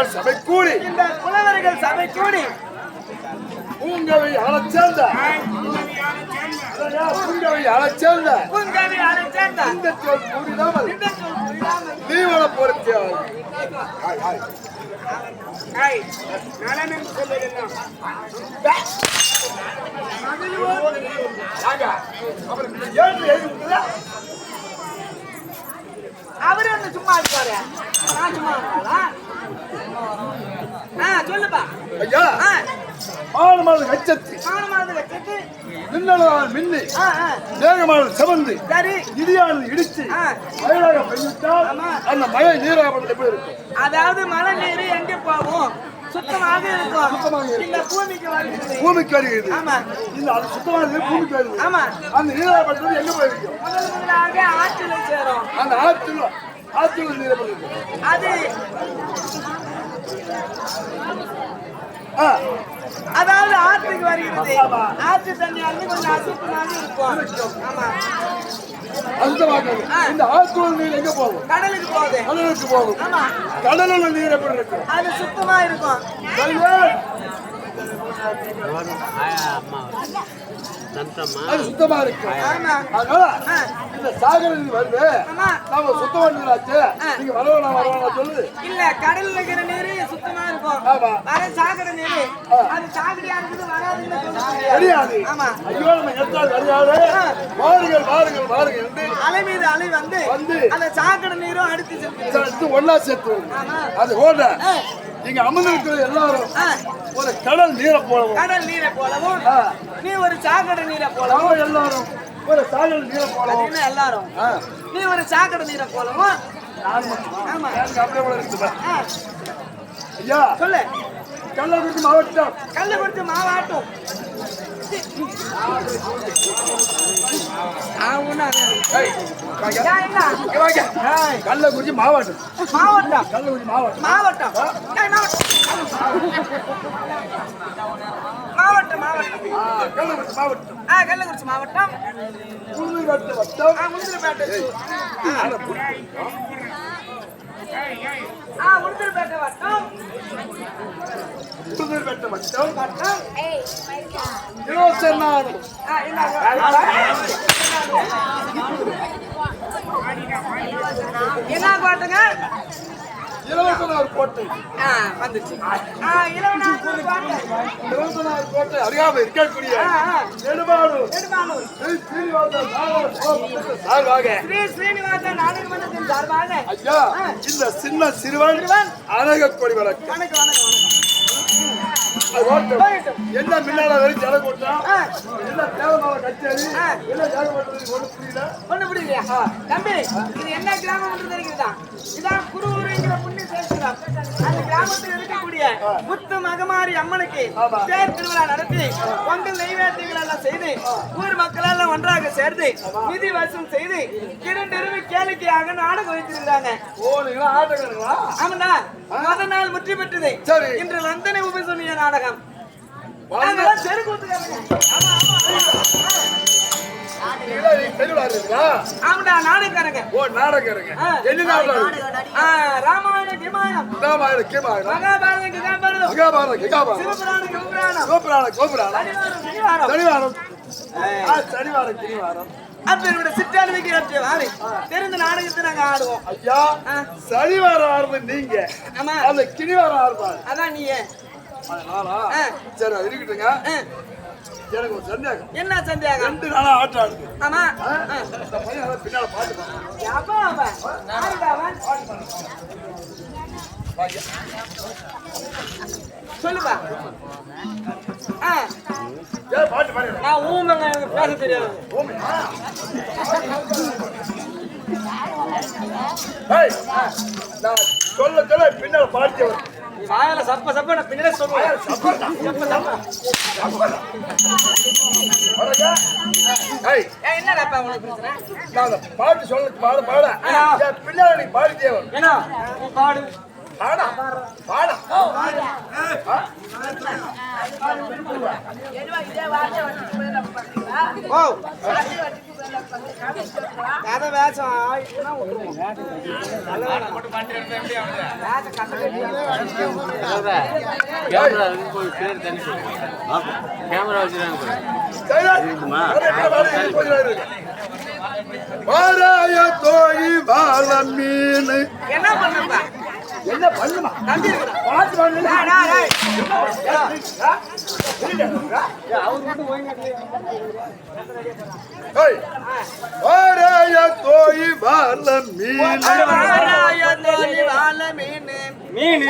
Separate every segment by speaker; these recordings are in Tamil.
Speaker 1: புலவர்கள் சபை கூடி.
Speaker 2: இந்த புலவர்கள் சபை கூடி.
Speaker 1: பூங்கவை அழச் சேர்ந்த. பூங்கவை அழச் சேர்ந்த.
Speaker 2: பூங்கவி அதை சேர்ந்த.
Speaker 1: இந்த சொல் கூடினாமல்.
Speaker 2: இந்த சொல் புரியாமல்
Speaker 1: தீவன பொருத்தி
Speaker 2: ஐய், நலனும் சொல்லுகிறோம். அவரு வந்து சும்மா இருப்பாரு. நான் சும்மா இருப்பாரா? ஆ சொல்லுப்பா.
Speaker 1: ஐயா
Speaker 2: ஆ.
Speaker 1: ஆனமான கச்சத்து
Speaker 2: மானமானது வச்சுட்டு
Speaker 1: மின்னலான மின்னி. வேகமான செவந்து.
Speaker 2: சரி.
Speaker 1: இடியானது இடிச்சு. மழையாக. அந்த மழை நீராக எப்படி இருக்கும்?
Speaker 2: அதாவது மழை நீர் போகும் சுத்தமாக இருக்கும்.
Speaker 1: சுத்தமாக
Speaker 2: பூமிக்கு வருகிறது.
Speaker 1: பூமிக்கு வருகிறது.
Speaker 2: ஆமா.
Speaker 1: இந்த அது பூமிக்கு வருது
Speaker 2: ஆமா.
Speaker 1: அந்த நீராக எங்க போயிருக்கும்
Speaker 2: முதல் முதலாக ஆற்றில் சேரும்.
Speaker 1: அந்த ஆற்றுல ஆற்றுல நீரப்பட்டு
Speaker 2: அது
Speaker 1: ஆ.
Speaker 2: அதாவது ஆற்றுக்கு வருகிறது. ஆற்று தண்ணி வந்து கொஞ்சம் அசுத்தமாக இருக்கும். ஆமா. அசுத்தமாக்குது
Speaker 1: இந்த ஆத்தூர் நீர் எங்க போகும்?
Speaker 2: கடலுக்கு போகுது.
Speaker 1: கடலுக்கு போகும். கடலுள்ள நீர் எப்படி இருக்கு
Speaker 2: அது சுத்தமா இருக்கும்.
Speaker 1: அது சுத்தமா
Speaker 2: இருக்கு
Speaker 1: அதனால இந்த சாகர நீர் வருது. நாம சுத்தமா நீராச்சு. நீங்க வரவனா வரவனா சொல்லுது
Speaker 2: இல்ல கடல்ல இருக்கிற சுத்தமா இருக்கும். வர சாகர நீர். அது சாகரியா இருக்குது வராதுன்னு சொல்லுது
Speaker 1: தெரியாது
Speaker 2: ஆமா.
Speaker 1: ஐயோ நம்ம எடுத்தால் தெரியாது. வாருங்கள் வாருங்கள் வாருங்கள் என்று
Speaker 2: அலை மீது அலை வந்து
Speaker 1: வந்து
Speaker 2: அந்த சாக்கடை நீரும் அடித்து செல்கிறது.
Speaker 1: சேர்த்து ஒண்ணா சேர்த்து. அது போல
Speaker 2: ஆ.
Speaker 1: நீங்க அமர்ந்திருக்கிற எல்லாரும். ஒரு கடல் நீரை போலவும்.
Speaker 2: கடல் நீரை போலவும். நீ ஒரு சாக்கடை நீரை போலவும்.
Speaker 1: எல்லாரும் ஒரு சாகல் நீரை போலவும்.
Speaker 2: எல்லாரும். நீ ஒரு சாக்கடை நீரை போலவும்? ஆமா.
Speaker 1: அப்படியே கூட இருக்குது? ஐயா
Speaker 2: சொல்லு.
Speaker 1: கள்ளக்குறிச்சி மாவட்டம்.
Speaker 2: கொடுத்து மாவாட்டும்.
Speaker 1: கள்ளக்குறிச்சி மாவட்டம்.
Speaker 2: மாவட்டம்
Speaker 1: கள்ளக்குறிச்சி மாவட்டம்.
Speaker 2: மாவட்டம் மாவட்டம். மாவட்டம் மாவட்டம்
Speaker 1: ஆ, கள்ளக்குறிச்சி மாவட்டம் புதுவெட்டு வட்டம்
Speaker 2: ஆ முந்திரிப்பேட்டை வட்டம்.
Speaker 1: புதுவெட்டு வட்டம். இருபத்தி.
Speaker 2: என்ன பாட்டுங்க?
Speaker 1: இருபத்தனாறு கோட்டை.
Speaker 2: வந்துச்சு.
Speaker 1: இருபத்தனாறு கோட்டை. அருகாமை இருக்கக்கூடிய
Speaker 2: நெடுமானூர்
Speaker 1: ஸ்ரீ ஸ்ரீனிவாச நாகர் கோபுரத்திற்கு சார்பாக.
Speaker 2: ஸ்ரீ ஸ்ரீனிவாச நாடக மன்றத்தின் சார்பாக.
Speaker 1: ஐயா இந்த சின்ன சிறுவன்
Speaker 2: சிறுவன்.
Speaker 1: அழக கொடி வழக்கு.
Speaker 2: வணக்கம்.
Speaker 1: என்ன மின்னால வரைக்கும் ஜல என்ன கச்சேரி?
Speaker 2: ஆ.
Speaker 1: என்ன ஜாக பண்றது ஒண்ணு புரியல.
Speaker 2: ஒண்ணு புரியலையா? தம்பி இது என்ன கிராமம் தெரியுதா இதான் சேஸ்திரம் அந்த கிராமத்தில் இருக்கக்கூடிய முத்து மகமாரி அம்மனுக்கு. தேர் திருவிழா நடத்தி பொங்கல் நெய்வேத்தியங்கள் எல்லாம் செய்து ஊர் மக்கள் எல்லாம் ஒன்றாக சேர்ந்து நிதி வசூல் செய்து இரண்டு கேளிக்கையாக நாடகம் வைத்திருந்தாங்க. ஆமாண்டா முதல் நாள் முற்றி பெற்றது. இன்று லந்தனை உபசொல்லிய நாடகம். தெருக்கூத்துக்காரங்க. ஆமா ஆமா. ஆமாடா நாடகக்காரங்க.
Speaker 1: ஓ. என்ன நாடகம்.
Speaker 2: ஆ, ராமாயண கிமாயணம்
Speaker 1: ராமாயணம் கீமாயணம்
Speaker 2: மகாபாரதம் கிகாபாரதம்
Speaker 1: மகாபாரதம் கிகாபாரதம்
Speaker 2: சிவபுராணம் கிபுராணம்.
Speaker 1: கோபுராணம் கோபுராணம்.
Speaker 2: சனிவாரம் சனிவாரம்.
Speaker 1: சனிவாரம்.
Speaker 2: அப்பேருடைய ஏற்ற வாரி. தெரிந்த நாடகத்தை நாங்க ஆடுவோம்.
Speaker 1: ஐயா. சனிவாரம் ஆடுறது நீங்க.
Speaker 2: ஆமா.
Speaker 1: அந்த கிரிவாரம் ஆடுவாரு.
Speaker 2: அதான் நீ.
Speaker 1: சரி இருக்கட்டுங்க எனக்கு ஒரு சந்தேகம்.
Speaker 2: என்ன சந்தேகம்?
Speaker 1: ரெண்டு நாளா ஆட்டம் ஆடுது.
Speaker 2: ஆமா.
Speaker 1: இந்த பையன் பின்னால?
Speaker 2: சொல்லுப்பா.
Speaker 1: பாட்டு பாடு.
Speaker 2: நான் ஊமங்க எனக்கு பேச தெரியாது.
Speaker 1: நான் சொல்ல சொல்ல பின்னால பாடிச்சவர்
Speaker 2: நீ வாயில சப்ப சப்ப நான் பின்னாடி சொல்லுவேன். சப்ப சப்ப. என்னடாப்பா உனக்கு பிரச்சனை?
Speaker 1: நான் பாட்டு சொல்ல பாட பாட. நீ பாடி தேவன்.
Speaker 2: நீ பாடு.
Speaker 1: பாடா பாடா.
Speaker 2: ஓ. கதை வேஷம் ஆயிடுச்சுன்னா விட்டுருவோம். வேஷம் கதை
Speaker 3: கேமரா போய் பேர் தண்ணி கேமரா வச்சுருக்காங்க
Speaker 1: மாராய தோழி வாழ மீன்.
Speaker 2: என்ன பண்ணுப்பா
Speaker 1: என்ன பண்ணுமா
Speaker 2: தம்பி இருக்குடா.
Speaker 1: பார்த்து பண்ணு.
Speaker 2: டேய், டேய்.
Speaker 1: ஏய், மீனு.
Speaker 2: மீன்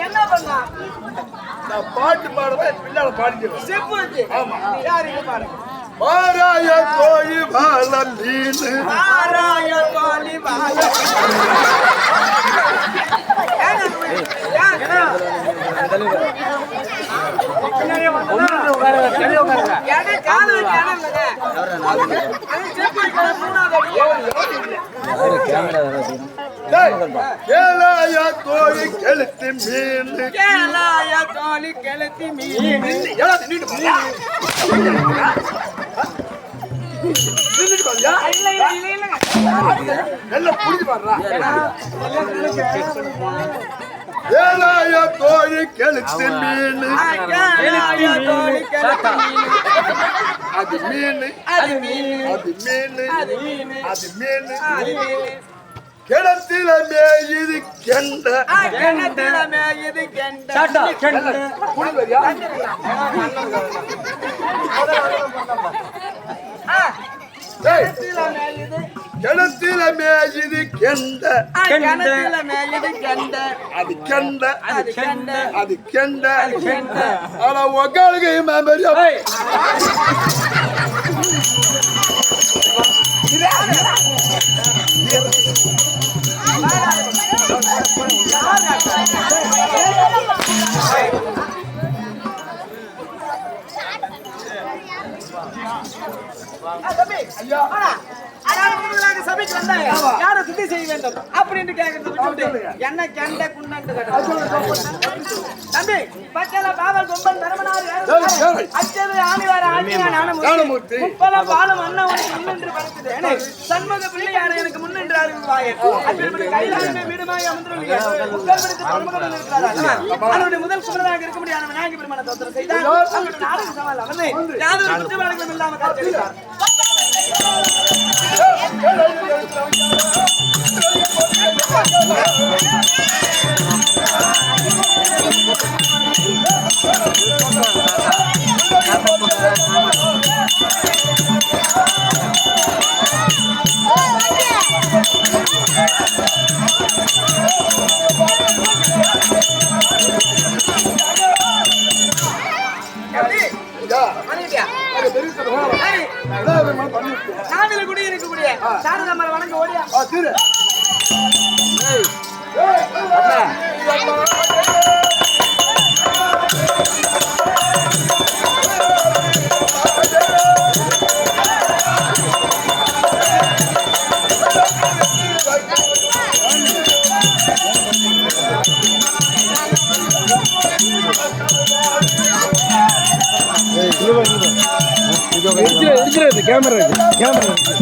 Speaker 2: என்ன பண்ணலாம்?
Speaker 1: நான் பாட்டு பாடுவேன் என் பின்னால பாடிக்கிறேன்
Speaker 2: செப்பு வச்சு. யார் இங்க பாருங்க.
Speaker 1: மாராய வாழ
Speaker 2: ஏங்க
Speaker 1: தோழி கெளுத்து மீன்
Speaker 2: கேளாய தோழி கெளுத்தி மீன்.
Speaker 1: நல்லா புரிஞ்சு பாடுறா. ஏலாய தோழி கெளுத்து மீன். அது மீன்.
Speaker 2: அது மீன்.
Speaker 1: அது மீன்.
Speaker 2: அது மீன்.
Speaker 1: அது மீன்.
Speaker 2: அது மீன்.
Speaker 1: கிணத்தில மேயுது கெண்ட.
Speaker 2: கிணத்துல மேயுது கிணத்துல மேயுது
Speaker 1: கிணத்தில மேயுது கெண்ட
Speaker 2: ஆ, கிணத்துல மேயுது கெண்டை.
Speaker 1: அது கெண்ட
Speaker 2: அது கெண்டை.
Speaker 1: அது கெண்ட
Speaker 2: கெண்டை.
Speaker 1: ஆனா உங்களுக்கு மெமரியா
Speaker 2: ஆ, சபைக்கு. யாரை சுத்தி செய்ய வேண்டும் அப்படின்னு கேட்கறது என்ன கெண்டை குண்டன்ட்டு. தம்பி பச்சளை பாவல் கொம்பன். அச்சது ஆணிவார பாலும் உனக்கு முன்னின்று சண்முக பிள்ளையாரை எனக்கு முன்னின்று அறிவிப்பாயர். கைலாயமே வீடுமாய் அமர்ந்துள்ளீங்க. பரமகடவுள் இருக்கிறாரா? அவருடைய முதல் குமரனாக இருக்க முடியாத விநாயக பெருமானை தோத்திரம் செய்தார். அவருடைய நாடக சவால் அமர்ந்து யாதொரு குற்றவாளிகளும் இல்லாமல் காத்திருக்கிறார். Oh, எப்படி? சாரதா மரம் வணங்க ஓடியா.
Speaker 1: திரு
Speaker 4: கேமரா இருக்கு
Speaker 1: கேமரா
Speaker 4: இருக்கு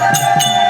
Speaker 4: Thank you.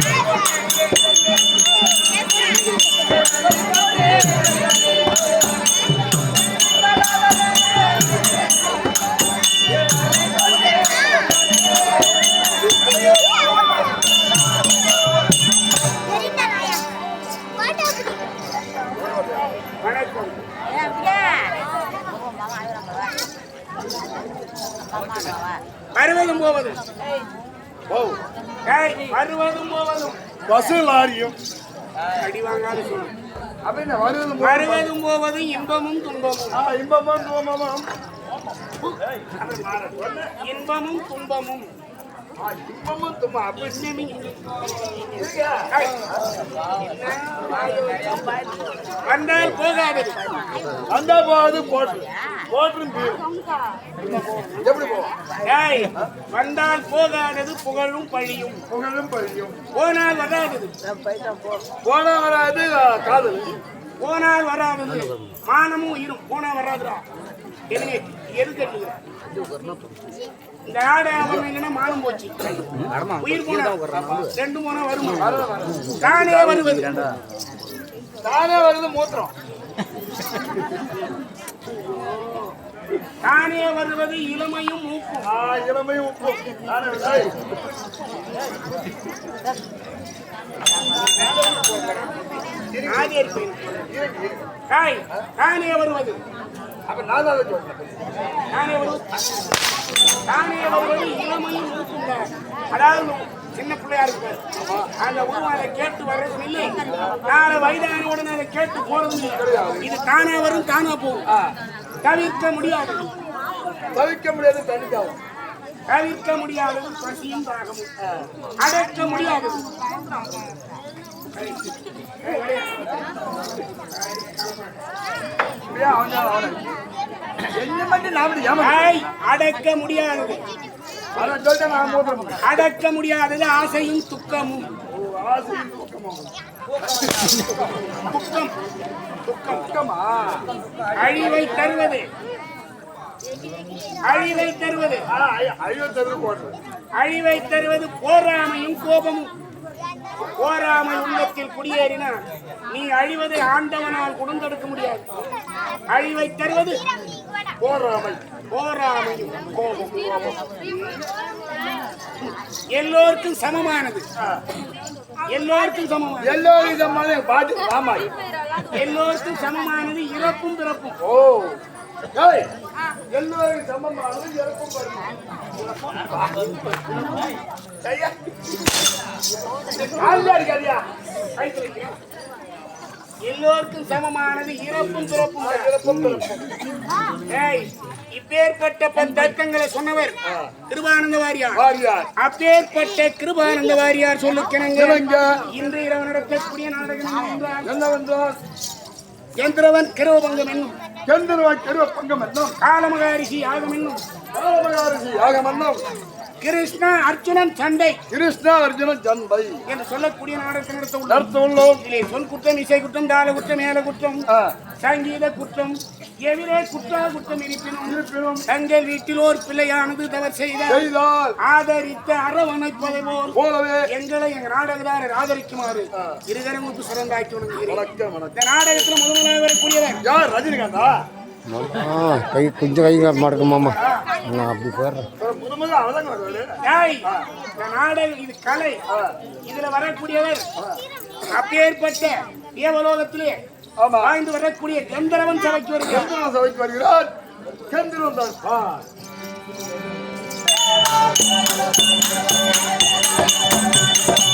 Speaker 4: வருவதும் போவதும் இன்பமும் துன்பமும்.
Speaker 1: இன்பமும் துன்பமும்.
Speaker 4: இன்பமும் துன்பமும்.
Speaker 1: ஆ, இன்பமும் துன்பம் அப்படி
Speaker 4: வந்தால் போகாதது
Speaker 1: அந்த போது போட்டு. போட்டும் தீரும் எப்படி போவோம்
Speaker 4: ஏய், வந்தால் போகாதது புகழும் பழியும்.
Speaker 1: புகழும் பழியும்.
Speaker 4: போனால் வராதது.
Speaker 1: போன வராது காதல்.
Speaker 4: போனால் வராதது. மானமும் உயிரும். போனா வராதுடா. எதுக்கு எது கேட்டுக்கிற இந்த ஆடை அவன் இல்லைன்னா மானம் போச்சு. உயிர் போனா ரெண்டு போனா வருமா? தானே வருவது.
Speaker 1: தானே வருது மூத்திரம்.
Speaker 4: தானே வருவது இளமையும் மூக்கும்.
Speaker 1: இளமையும் மூக்கும்.
Speaker 4: ஆதியர் பெண் தாய் தானே வருவது.
Speaker 1: அப்ப நான்
Speaker 4: வருவது தானே வருவது அதாவது சின்ன பிள்ளையா இருக்கு அந்த உருவம் அதை கேட்டு வர்றது இல்லை. நாளை வயதான உடனே அதை கேட்டு போறது இல்லை. இது தானா வரும் தானா போகும். தவிர்க்க முடியாது.
Speaker 1: தவிர்க்க முடியாது தனிக்காவும்
Speaker 4: தவிர்க்க முடியாதது பசியும் தாகமும். அடக்க முடியாதது. அடக்க முடியாதது. அடக்க முடியாதது ஆசையும் துக்கமும்.
Speaker 1: ஓ, ஆசையும் துக்கமும்.
Speaker 4: துக்கம்
Speaker 1: துக்கமா?
Speaker 4: அழிவை தருவது. அழிவை தருவது. அழிவை தருவது போராமையும் கோபமும். போராமை உள்ளத்தில் குடியேறினால் நீ அழிவதை ஆண்டவனால் குடுந்தெடுக்க முடியாது. அழிவை தருவது
Speaker 1: போறாமை.
Speaker 4: போராமையும் கோபம் எல்லோருக்கும் சமமானது. எல்லோருக்கும் சமமானது.
Speaker 1: எல்லோரும் இதை மாதிரி பாட்டு ஆமா
Speaker 4: எல்லோருக்கும் சமமானது இறப்பும் பிறப்பும்.
Speaker 1: ஓ. எல்லோரும் இறக்கும்.
Speaker 4: எல்லோருக்கும் சமமானது இறப்பும். ஏய், இப்பேற்பட்ட பன் தர்க்கங்களை சொன்னவர் கிருபானந்த வாரியார். அப்பேற்பட்ட கிருபானந்த வாரியார் சொல்லுக்கிணங்க.
Speaker 1: இவங்க
Speaker 4: இன்று இரவு நடத்தக்கூடிய நாடகம் என்னவென்றால் சந்திரவன் கிருவபங்கம் என்னும்.
Speaker 1: கெந்தருவாய் கருவ பங்கம் என்னும்
Speaker 4: காலமகாரிஷி யாகம் என்னும்
Speaker 1: காலமகாரிசி யாகம் என்னும்
Speaker 4: கிருஷ்ணா அர்ஜுனன் சண்டை.
Speaker 1: கிருஷ்ணா அர்ஜுன ஜன்பை
Speaker 4: என்று சொல்லக்கூடிய நாடகத்தை நடத்த
Speaker 1: நடத்த உள்ளோம்
Speaker 4: இதிலே சொல் குற்றம் இசை குற்றம் தாள குற்றம் மேல குற்றம் சங்கீத குற்றம் எதிரே குற்றா குற்றம் இருப்பினும்
Speaker 1: இருப்பினும்
Speaker 4: தங்கள் வீட்டில் ஒரு பிள்ளையானது தவறு செய்த
Speaker 1: செய்தால்
Speaker 4: ஆதரித்த அரவணைப்பதை போல்
Speaker 1: போலவே
Speaker 4: எங்களை எங்க நாடகதாரர் ஆதரிக்குமாறு இருகரமுக்கு சிறந்தாக்கி வணங்குகிறேன் இந்த நாடகத்துல முதல் வரக்கூடியவர்
Speaker 1: யார்? ரஜினிகாந்தா?
Speaker 5: கை கொஞ்சம் கை காட்ட மாமா. நான் அப்படி
Speaker 4: போயிடுறேன் நாடகம் இது கலை. இதுல வரக்கூடியவர் அப்பேற்பட்ட தேவலோகத்திலே வாழ்ந்து வரக்கூடிய கந்தரவன் சபைக்கு வருகிறார்.
Speaker 1: கந்தரவன் சபைக்கு வருகிறார். கந்தரவன் தான். Thank.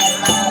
Speaker 1: ஆ.
Speaker 3: அந்த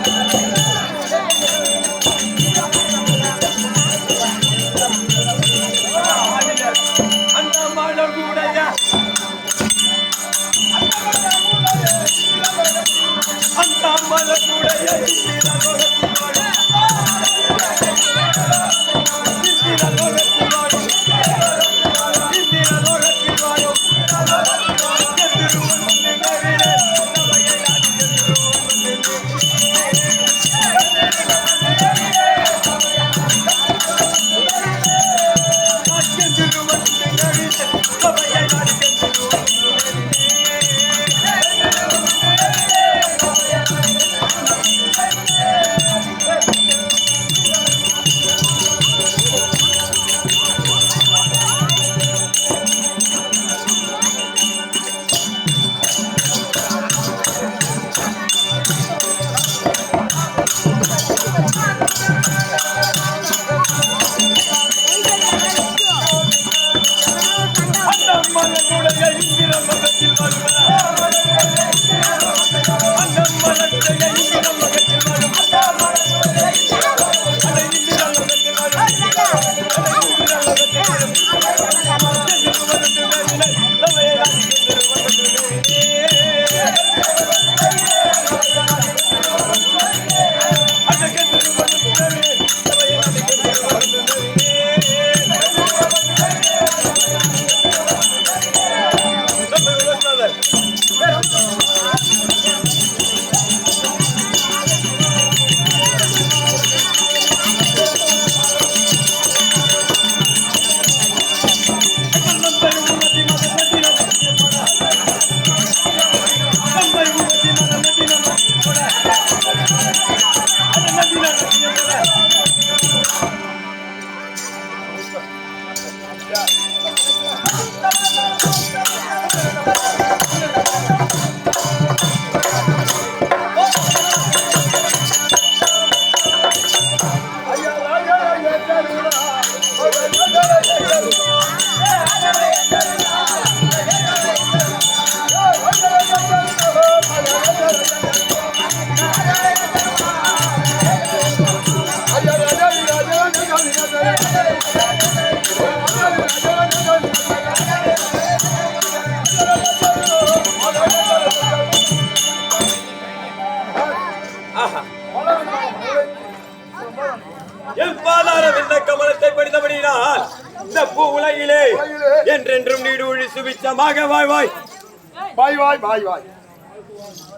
Speaker 3: வாய்
Speaker 1: பாய் வாய்.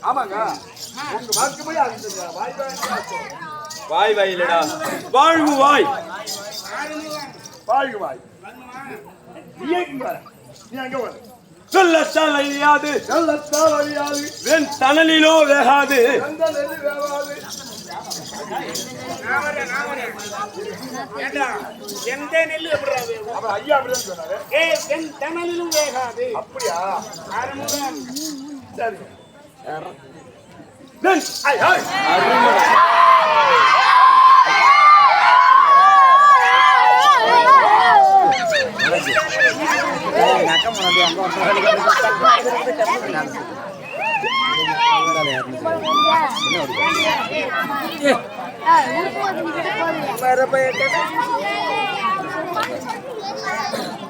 Speaker 1: ஆமாங்க. உங்க வாக்கு போய் ஆகுதுங்க வாய் வாய்
Speaker 3: வாய். வாயிலடா வாழ்வு வாய்.
Speaker 1: பாய் வாய். நீ வர வர
Speaker 3: சொல்லத்தால் அழியாது வெண் தணலிலோ வேகாது.
Speaker 1: எந்த நெல்லு ஐயா
Speaker 4: தணலிலும் வேகாது
Speaker 1: அப்படியா
Speaker 4: ஆறுமுகம்
Speaker 1: சரி
Speaker 3: வெண் ஐ,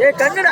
Speaker 2: ஏ கண்ணுடா